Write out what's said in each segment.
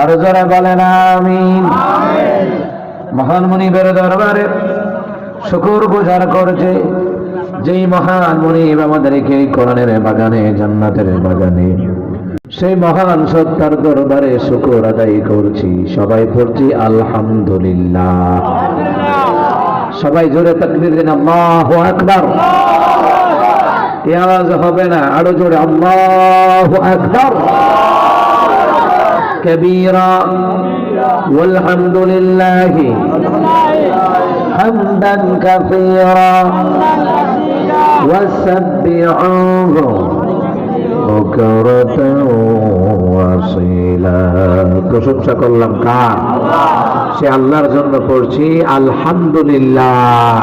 আর যারা বলেন আমিন। মহান মনিবের দরবারে শুকুর গুজার করছে। যেই মহান মনিব আমাদেরকে এই কোরআনের বাগানে জান্নাতের বাগানে সেই মহান সত্তার দরবারে শুকুর আদায় করছি। সবাই পড়ছি আলহামদুলিল্লাহ। সবাই জোরে তাকবীর দিন আল্লাহু আকবার। এই আওয়াজ হবে না আরও জোরে আল্লাহু আকবার। كبيرا والحمد لله حمدا كثيرا وسبحوه بكرة وصيلا প্রশংসা করলাম কার সে আল্লাহর জন্য পড়ছি আলহামদুলিল্লাহ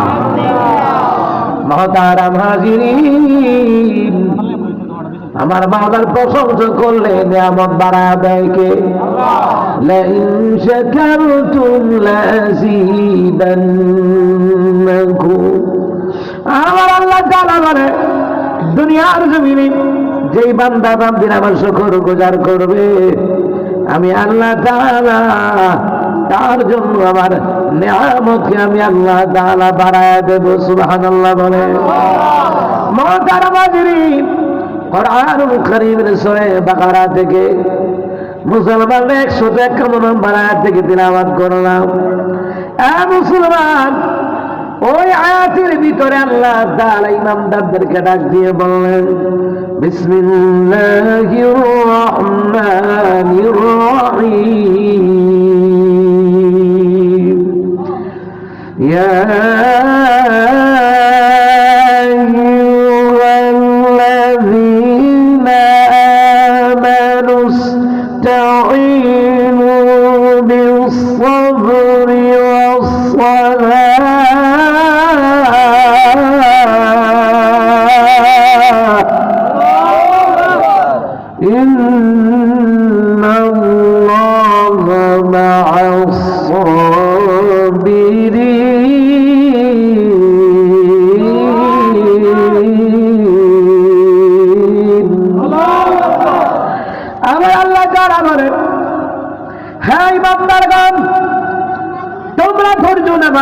মহতারাম হাজিরিন আমার বাবার প্রশংসা করলে নিয়ামত বাড়া দেয় কে? আমার আল্লাহ জানা মানে দুনিয়ার জমিনে যেই বান্দা বান্দির আমার শখর গুজার করবে, আমি আল্লাহ জানা তার জন্য আমার নিয়ামতকে আমি আল্লাহ তালা বাড়ায় দেব সুবাহ আল্লাহ বলে। মতারা বাজিনী কোরআনুল কারীমের সূরা বাকারা থেকে মুসলমান একশো নম্বর আয়াত থেকে তিলাওয়াত করলাম। মুসলমান, ওই আয়াতের ভিতরে আল্লাহ তাআলা ইমামদারদেরকে ডাক দিয়ে বললেন, বিসমিল্লাহির রহমানির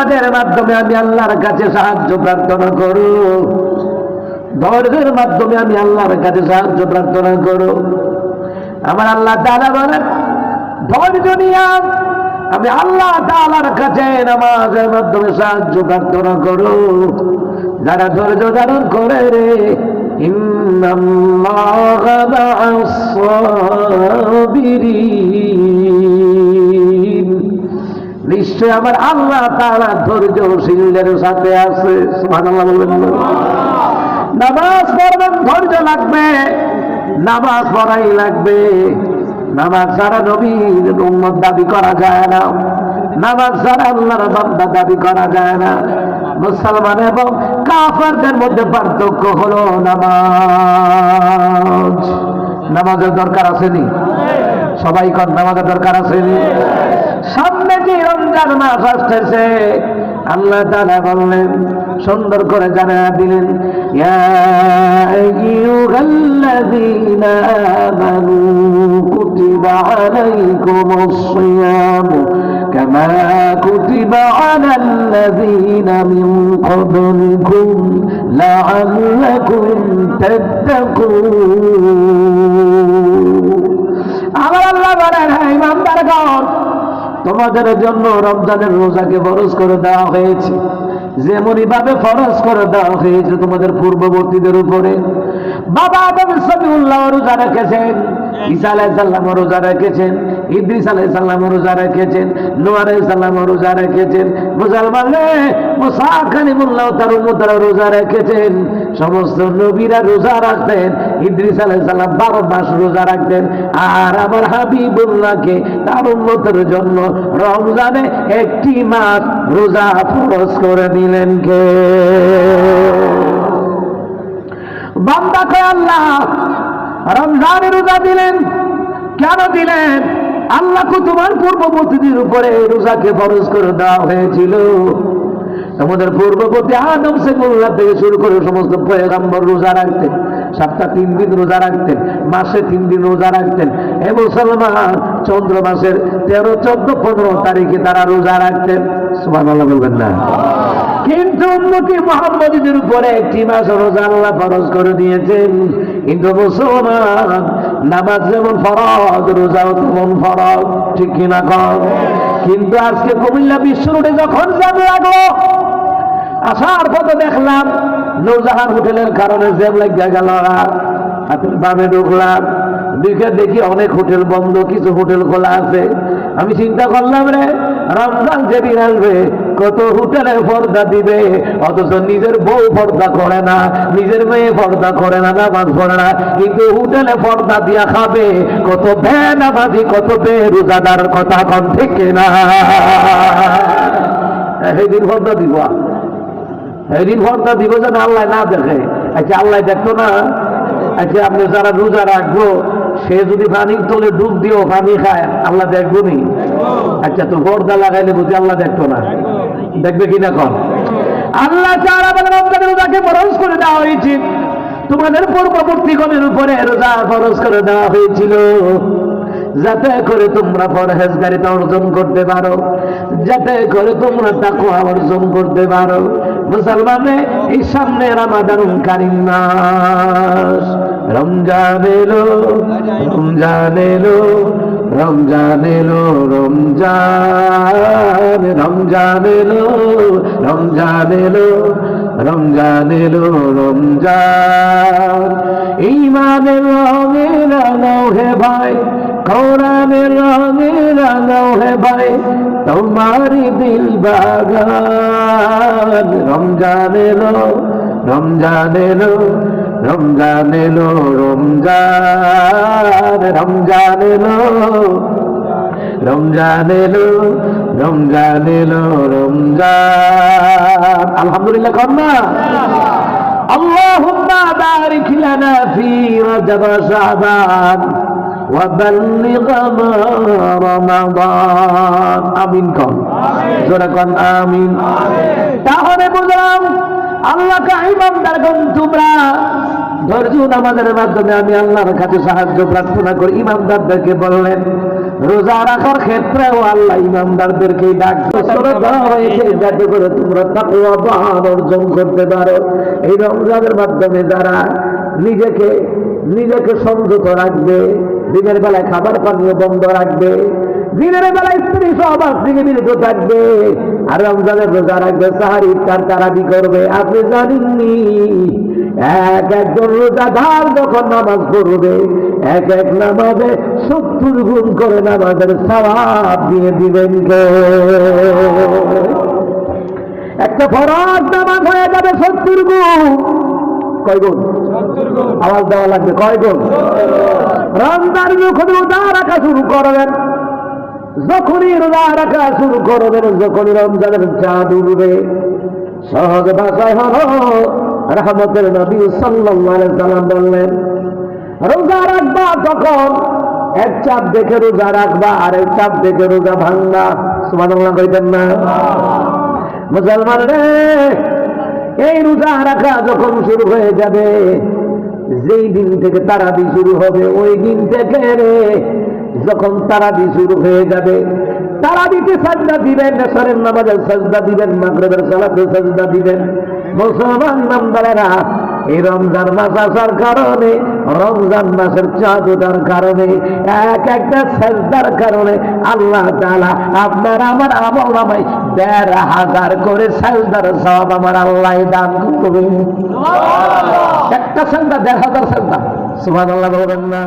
নামাজের মাধ্যমে আমি আল্লাহর কাছে সাহায্য প্রার্থনা করো। ধৈর্যের মাধ্যমে আমি আল্লাহর কাছে সাহায্য প্রার্থনা করো। আমার আল্লাহ তাআলা বলেন, ধৈর্য নিয়ে আমি আল্লাহ তালার কাছে নামাজের মাধ্যমে সাহায্য প্রার্থনা করো। যারা ধৈর্য ধারণ করে রে, ইন্নাল্লাহা নিশ্চয় আমার আল্লাহ তাআলা ধৈর্যশীলদের সাথে আছে? নামাজ পড়বেন, ধৈর্য লাগবে, নামাজ পড়াই লাগবে। নামাজ ছাড়া নবীর উম্মত দাবি করা যায় না, নামাজ ছাড়া আল্লাহর বান্দা দাবি করা যায় না, মুসলমান এবং কাফারদের মধ্যে পার্থক্য হলো নামাজ। নামাজের দরকার আসেনি? সবাই কর নামাজের দরকার আসেনি? সামনে যে রমজান মাস আসতেছে, আল্লাহ তাআলা বললেন, সুন্দর করে জানা দিলেন আমার আল্লাহ বলেন হ্যাঁ ইমানদারগণ তোমাদের জন্য রমজানের রোজাকে ফরজ করে দেওয়া হয়েছে। যেমনই ভাবে ফরজ করে দেওয়া হয়েছে তোমাদের পূর্ববর্তীদের উপরে। বাবা আদম সবিউল্লাহ রোজা রেখেছেন, ঈসা আলাইহিস সালাম রোজা রেখেছেন, ইদ্রিস আলাইহিস সালাম রোজা রেখেছেন আলাইহিস সালাম রোজা রেখেছেন, মুসলমান মুসা কালিমুল্লাহ তার উম্মতরা রোজা রেখেছেন, সমস্ত নবীরা রোজা রাখতেন, ইদ্রিস আলাইহিস সালাম বারো মাস রোজা রাখতেন, আর আমার হাবিবুল্লাহকে তার উন্মতের জন্য রমজানে একটি মাস রোজা ফরজ করে দিলেন কে? বান্দা কয় আল্লাহ রমজানে রোজা দিলেন। কেন দিলেন? আল্লাহকে তোমার পূর্ববর্তীদের উপরে রোজাকে ফরজ করে দেওয়া হয়েছিল। তোমাদের পূর্ববর্তী আদম সেগুল্লাহ থেকে শুরু করে সমস্ত পয়গাম্বর রোজা রাখতেন সপ্তাহ তিন দিন রোজা রাখতেন, মাসে তিন দিন রোজা রাখতেন এ মুসলমান চন্দ্র মাসের তেরো, চোদ্দ, পনেরো তারিখে তারা রোজা রাখতেন। সুমান বলবেন না। কিন্তু উন্নতি মোহাম্মদীদের উপরে একটি মাস রোজা আল্লাহ ফরজ করে দিয়েছেন। কিন্তু মুসলমান, নামাজ যেমন ফরজ, রোজাও তেমন ফরজ, ঠিক কিনা কম কিন্তু আজকে কুমিল্লা বিশ্ব রোডে যখন যাবে লাগল, আসার পথে দেখলাম নৌজাহান হোটেলের কারণে জ্যাম লাগিয়া গেল। হাতের বামে ঢুকলাম দিকে দেখি অনেক হোটেল বন্ধ, কিছু হোটেল খোলা আছে। আমি চিন্তা করলাম রে, রমজান যেদিন আসবে কত হোটেলে পর্দা দিবে। অথচ নিজের বউ পর্দা করে না, নিজের মেয়ে পর্দা করে না, নামাজ পড়ে না। কিন্তু হোটেলে পর্দা দিয়া খাবে। কত বে নামাজি কত বে রোজাদার কথা কন থেকে না? সেদিন পর্দা দিব। সেদিন পর্দা দিব যেন আল্লাহ না দেখে। আচ্ছা আল্লাহ দেখতো না? আচ্ছা আপনি যারা রোজা রাখব, সে যদি পানির তলে ডুব দিও পানি খায়, আল্লাহ দেখব নি? আচ্ছা তো পর্দা লাগাইলে বুঝি আল্লাহ দেখতো না? দেখবে কি না কম আল্লাহ চারা বলে রমজানের রোজাকে করে দেওয়া হয়েছে। তোমাদের পূর্ববর্তীগণের উপরে রোজা ফরজ করে দেওয়া হয়েছিল। যাতে করে তোমরা পরহেজগারিতা অর্জন করতে পারো। যাতে করে তোমরা তাকুয়া অর্জন করতে পারো। মুসলমানে এই সামনে রামাদান কারিম মাস। রমজান এলো রমজান এলো রমজান এলো, রমজান রমজান এলো রমজান এলো রমজান এলো, রমজান। ইমানের রঙে রাঙাও হে ভাই, কোরআনের রঙে রাঙাও হে ভাই তোমারি দিল বাগান। রমজান এলো রমজান এলো রমজান এলো রমজান রমজান এলো রমজান এলো রমজান এলো রমজান আলহামদুলিল্লাহ কন্যা اللهم بارك لنا في رجب شعبان وبلغ ما رمضان আমিন কন জোরে কন আমিন তাহলে বুঝলাম আল্লাহকে ইমানদার গণ, তোমরা ধৈর্য নামাজের মাধ্যমে আমি আল্লাহর কাছে সাহায্য প্রার্থনা করি। ইমানদারদেরকে বললেন, রোজা রাখার ক্ষেত্রেও আল্লাহ ইমানদারদেরকে ডাক হয়েছে যাতে করে তোমরা অর্জন করতে পারো। এই রমজানের মাধ্যমে যারা নিজেকে নিজেকে সংযত রাখবে, দিনের বেলায় খাবার পানীয় বন্ধ রাখবে দিনের বেলায় স্ত্রী সহবাস থেকে বিরত থাকবে। আর রমজানের রোজা রাখবে সাহারি ইফতার তারাবি করবে। আপনি জানেননি এক একজন রোজাদার যখন নামাজ পড়বে এক এক নামাজে সত্তর গুণ করে নামাজের সবাব দিয়ে দিবেন একটা ফরাজ নামাজ হয়ে যাবে সত্তর গুণ। কয় গুণ? আওয়াজ দেওয়া লাগবে কয় গুণ? রমজান যখন রোজা রাখা শুরু করবেন। যখনই রোজা রাখা শুরু করবেন যখনই রমজানের চাঁদ উঠবে। সহজ ভাষায় হলো, রহমতের নবী সাল্লাম বললেন, রোজা রাখবা তখন এক চাপ দেখে রোজা রাখবা, আর এক চাপ দেখে রোজা ভাঙবা। সুবহানাল্লাহ কইতেন না? মুসলমান রে, এই রোজা রাখা যখন শুরু হয়ে যাবে যেই দিন থেকে তারাবি শুরু হবে, ওই দিন থেকে রে, যখন তারাবি শুরু হয়ে যাবে, তারাবিতে সাজদা দিবেন নেশারের নামাজের সাজদা দিবেন, মাগরেবের সালাতে সাজদা দিবেন। মুসলমান নামদারেরা এই রমজান মাস আসার কারণে রমজান মাসের চাঁদার ওঠার কারণে এক একটা সেজদার কারণে আল্লাহ তালা আপনার আমার আমল আমায় দেড় হাজার করে সেজদার সব আমার আল্লাহ দান করবে একটা সেজদা দেড় হাজার সেজদা। আল্লাহ বলবেন না।